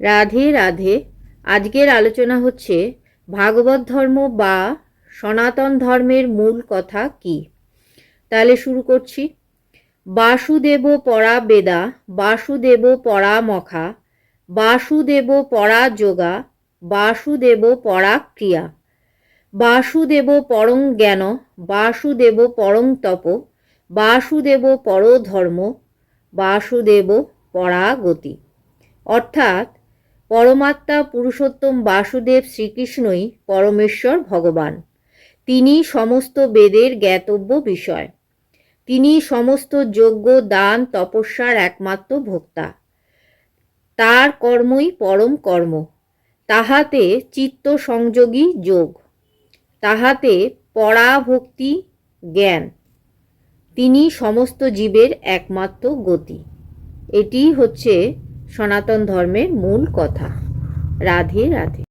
রাধে রাধে। আজকের আলোচনা হচ্ছে, ভাগবত ধর্ম বা সনাতন ধর্মের মূল কথা কি? তাহলে শুরু করছি। বাসুদেব পরা বেদা, বাসুদেব পরা মখা, বাসুদেব পরা যোগা, বাসুদেব পরা ক্রিয়া। বাসুদেব পরং জ্ঞান, বাসুদেব পরং তপ, বাসুদেব পর ধর্ম, বাসুদেব পরাগতি অর্থাৎ পরমাত্মা, পুরুষোত্তম, বাসুদেব শ্রীকৃষ্ণই পরমেশ্বর, ভগবান। তিনি সমস্ত বেদের জ্ঞাতব্য বিষয়। তিনি সমস্ত যজ্ঞ, দান, তপস্যার একমাত্র ভোক্তা। তার কর্মই পরম কর্ম। তাহাতে চিত্ত সংযোগী যোগ। তাহাতে পরাভক্তি জ্ঞান। তিনি সমস্ত জীবের একমাত্র গতি। এটি হচ্ছে সনাতন ধর্মের মূল কথা। রাধে রাধে।